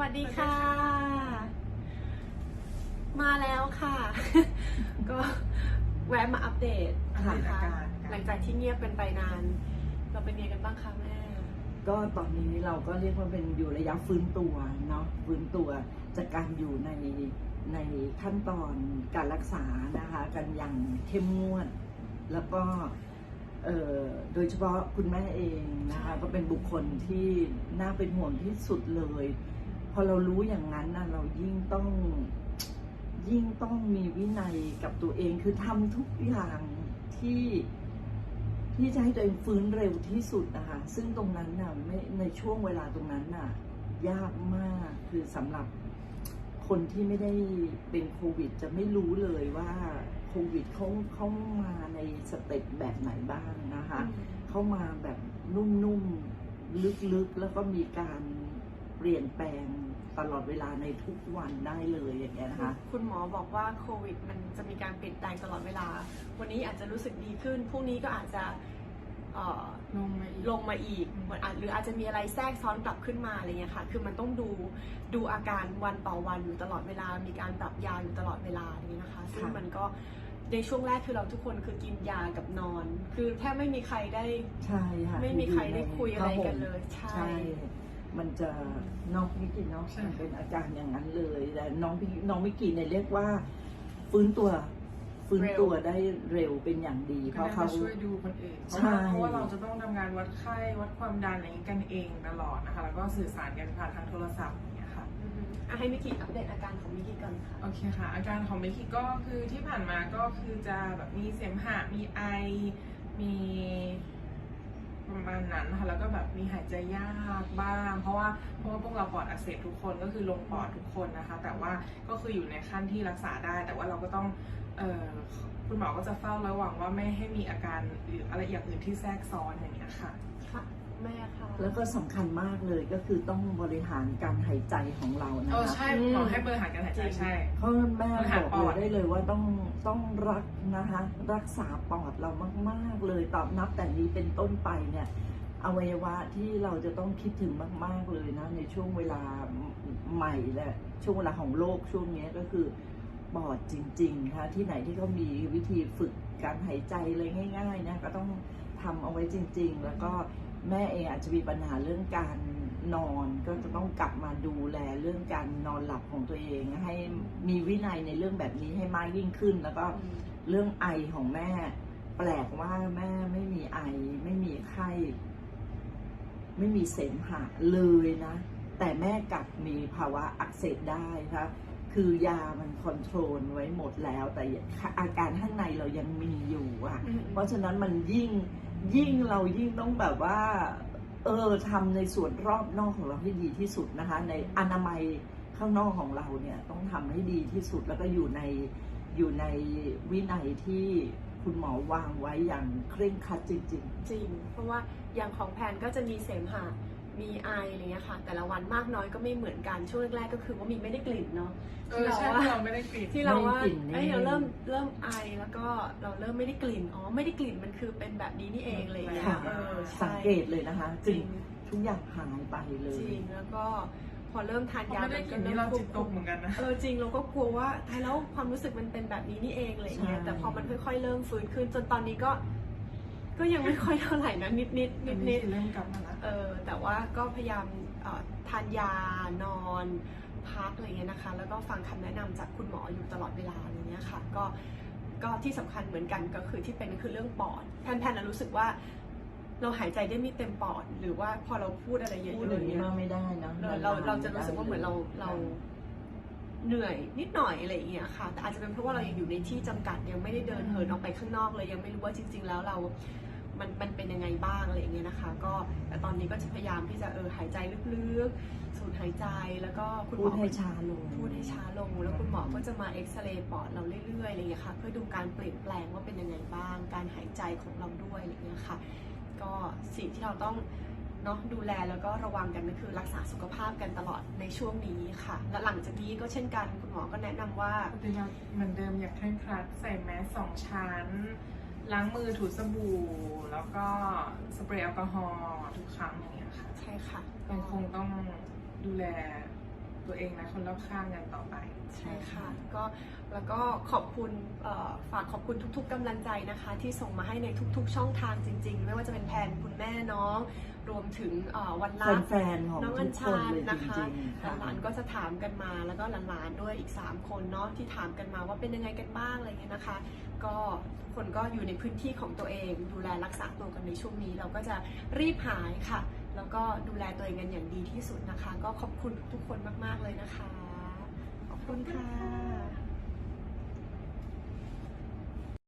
วัสดีค่ะ มาแล้วค่ะ ก็แวะมาอัปเดตอัปเดตนะคะอาการหลังจากที่เงียบกันไปนาน เราเป็นไงกันบ้างคะแม่ ก็ตอนนี้เราก็เรียกว่าเป็นอยู่ระยะฟื้นตัวเนาะฟื้นตัวจากการอยู่ในในขั้นตอนการรักษานะคะ กันอย่างเข้มงวด แล้วก็เอ่อโดยเฉพาะคุณแม่เองนะคะก็เป็นบุคคลที่น่าเป็นห่วงที่สุดเลยพ อเรารู้อย่างนั้นนะเรายิ่งต้องยิ่งต้องมีวินัยกับตัวเองคือทำทุกอย่างที่ที่จะให้ตัวเองฟื้นเร็วที่สุดนะคะซึ่งตรงนั้นน่ะไม่ในช่วงเวลาตรงนั้นน่ะ ยากมากคือสำหรับคนที่ไม่ได้เป็นโควิด จะไม่รู้เลยว่าโควิดเขาเขามาในสเต็ปแบบไหนบ้างนะคะเข้ามาแบบนุ่มๆ ลึกๆ แล้วก็มีการเปลี่ยนแปลง ตลอดเวลาในทุกวันได้เลยอย่างเงี้ยนะคะคุณหมอบอกว่าโควิด มันจะมีการเปลี่ยนแปลงตลอดเวลา วันนี้อาจจะรู้สึกดีขึ้นพรุ่งนี้ก็อาจจะเอ่อลงมาอีกลงมาอีกเหมือนอาจหรืออาจจะมีอะไรแทรกซ้อนกลับขึ้นมาอะไรเงี้ยค่ะ คือมันต้องดูดูอาการวันต่อวันอยู่ตลอดเวลา มีการปรับยาอยู่ตลอดเวลาอย่างนี้นะคะ ซึ่งค่ะมันก็ในช่วงแรกคือเราทุกคนคือกินยากับนอน คือแทบไม่มีใครได้ใช่ค่ะไม่มีใครได้คุยอะไรกันเลย ใช่ใช่ มันจะน้องพิกินเนาะใช่มันเป็นอาการอย่างนั้นเลยแต่น้องพิน้องมิกิเนี่ยเรียกว่า ฟื้นตัวฟื้นตัวได้เร็วเป็นอย่างดี เพก็ราะได้เขามาช่วยดูคนอื่นเพใช่ราะว่าเพราะว่าเราจะต้องทำงานวัดไข้วัดความดันอะไรอย่างนี้กันเองตลอดนะคะ แล้วก็สื่อสารกันผ่านทางโทรศัพท์อย่างเงี้ยค่ะอือฮึอะให้มิกิอัปเดตอาการของมิกิก่อนค่ะ โอเคค่ะ อาการของเมคิก็คือที่ผ่านมาก็คือจะแบบมีเสมหะมีไอ มี ประมาณนั้นนะคะแล้วก็แบบมีหายใจยากบ้าง เพราะว่าเพราะว่าพวกเราปอดอักเสบทุกคนก็คือลงปอดทุกคนนะคะ แต่ว่าก็คืออยู่ในขั้นที่รักษาได้ แต่ว่าเราก็ต้องเออคุณหมอก็จะเฝ้าระวังว่าไม่ให้มีอาการหรืออะไรอย่างอื่นที่แทรกซ้อนอย่างเงี้ยค่ะค่ะ แม่ค่ะแล้วก็สำคัญมากเลยก็คือต้องบริหารการหายใจของเรานะเออคะใช่หมอให้เบอร์หารการหายใจใช่ เพราะแม่บริหารบอกปอดเลยได้เลยว่าต้องต้องรักนะคะ รักษาปอดเรามากๆเลยตอบนับแต่นี้เป็นต้นไปเนี่ยอวัยวะที่เราจะต้องคิดถึงมาก ๆเลยนะ ในช่วงเวลาใหม่และช่วงเวลาของโลกช่วงเนี้ยก็คือปอดจริงๆค่ะที่ไหนที่เขามีวิธีฝึกการหายใจเลยง่าย ๆ นะก็ต้องทำเอาไว้จริง ๆ แล้วก็ แม่เองอาจจะมีปัญหาเรื่องการนอนก็จะต้องกลับมาดูแลเรื่องการนอนหลับของตัวเอง ให้มีวินัยในเรื่องแบบนี้ให้มากยิ่งขึ้น แล้วก็เรื่องไอของแม่ แปลกว่าแม่ไม่มีไอ ไม่มีไข้ ไม่มีเสมหะเลยนะ แต่แม่กลับมีภาวะอักเสบได้ครับคือยามันคอนโทรลไว้หมดแล้ว แต่อาการข้างในเรายังมีอยู่อะอืมเพราะฉะนั้นมันยิ่ง ยิ่งเรายิ่งต้องแบบว่า เออทำในส่วนรอบนอกของเราให้ดีที่สุดนะคะ ในอนามัยข้างนอกของเราเนี่ยต้องทำให้ดีที่สุดแล้วก็อยู่ในอยู่ในวินัยที่คุณหมอวางไว้อย่างเคร่งครัดจริงจริง เพราะว่าอย่างของแพนก็จะมีเสมหะ มีไออะไรเงี้ยค่ะ แต่ละวันมากน้อยก็ไม่เหมือนกันช่วงแรกๆก็คือว่ามีไม่ได้กลิ่นเนาะเออใช่ที่ที่เราเราว่าไม่ได้กรีดที่เราว่าไม่ได้กลิ่นเอ้ยนี่เราเริ่มเริ่มไอแล้วก็เราเริ่มไม่ได้กลิ่นอ๋อไม่ได้กลิ่นมันคือเป็นแบบนี้นี่เองเลยๆเนี่ยค่ะ เออสัใช่งเกตเลยนะคะจริงทุกอย่างหายไปเลยจริงแล้วก็พอเริ่มทานเพราะยาไม่ได้มันกก็รีดเริ่นี่มเราควจิบตตคุกมเหมือนกันนะ เออจริงเราก็กลัวว่าตายแล้วความรู้สึกมันเป็นแบบนี้นี่เองอะไรเงี้ยใช่ แต่พอมันค่อยๆเริ่มฟื้นขึ้นจนตอนนี้ก็ ก็ยังไม่ค่อยเท่าไหร่นะนิดๆนิดอันนินี้ดคือเริ่มกลับมาแล้วเออแต่ว่าก็พยายามเอ่อทานยานอนพักอะไรเงี้ยนะคะ แล้วก็ฟังคำแนะนำจากคุณหมออยู่ตลอดเวลาอะไรเงี้ยค่ะก็ก็ที่สำคัญเหมือนกันก็คือที่เป็นก็คือเรื่องปอดแพนๆนะรู้สึกว่า เราหายใจได้ไม่เต็มปอด หรือว่าพอเราพูดอะไรเยอะพูดๆอย่างเนี้นี้ยมากไม่ได้นะเราเราเราจะรู้สึกว่าเหมือนเราเรา เหนื่อยนิดหน่อยอะไรอย่างเงี้ยค่ะ แต่อาจจะเป็นเพราะว่าเรายังอยู่ในที่จำกัดยังไม่ได้เดินเหินออกไปข้างนอกเลยยังไม่รู้ว่าจริง ๆ แล้วเรา มันมันเป็นยังไงบ้างอะไรอย่างเงี้ยนะคะ ก็แต่ตอนนี้ก็จะพยายามที่จะเออหายใจลึกๆ สูดหายใจแล้วก็คุณหพูมดอให้ช้าลงพูดให้ช้าลง แล้วคุณหมอก็จะมาเอ็กซเรย์ปอดเราเรื่อยๆอะไรอย่างเงี้ยค่ะเพื่อดูการเปลี่ยนแปลงว่าเป็นยังไงบ้าง การหายใจของเราด้วยอะไรอย่างเงี้ยค่ะ ก็สิ่งที่เราต้อง เนาะดูแลแล้วก็ระวังกันก็คือรักษาสุขภาพกันตลอดในช่วงนี้ค่ะ และหลังจากนี้ก็เช่นกันคุณหมอก็แนะนำว่าปฏิบัติเหมือนเดิมอย่างเคร่งครัดใส่แมสสองชั้น ล้างมือถูสบู่ แล้วก็สเปรย์แอลกอฮอล์ทุกครั้งอย่างเงี้ยค่ะใช่ค่ะ ยังคงต้องดูแล ตัวเองและคนรอบข้างกันต่อไป ใช่ค่ะก็แล้วก็ขอบคุณเอ่อฝากขอบคุณทุก ๆกำลังใจนะคะ ที่ส่งมาให้ในทุก ๆ ช่องทางจริง ๆ ไม่ว่าจะเป็นแพนคุณแม่น้อง รวมถึงเอ่อวันรักแฟนๆของน้องทุอัญกคชานเลยจนะคะริงๆค่ะหลานๆก็จะถามกันมาแล้วก็หลานๆด้วยอีก 3 คนเนาะที่ถามกันมาว่าเป็นยังไงกันบ้างอะไรเงี้ยนะคะ ก็ทุกคนก็อยู่ในพื้นที่ของตัวเอง ดูแลรักษาตัวกันในช่วงนี้ เราก็จะรีบหายค่ะ แล้วก็ดูแลตัวเองกันอย่างดีที่สุดนะคะ ก็ขอบคุณทุกคนมาก ๆ เลยนะคะ ขอบคุณค่ะ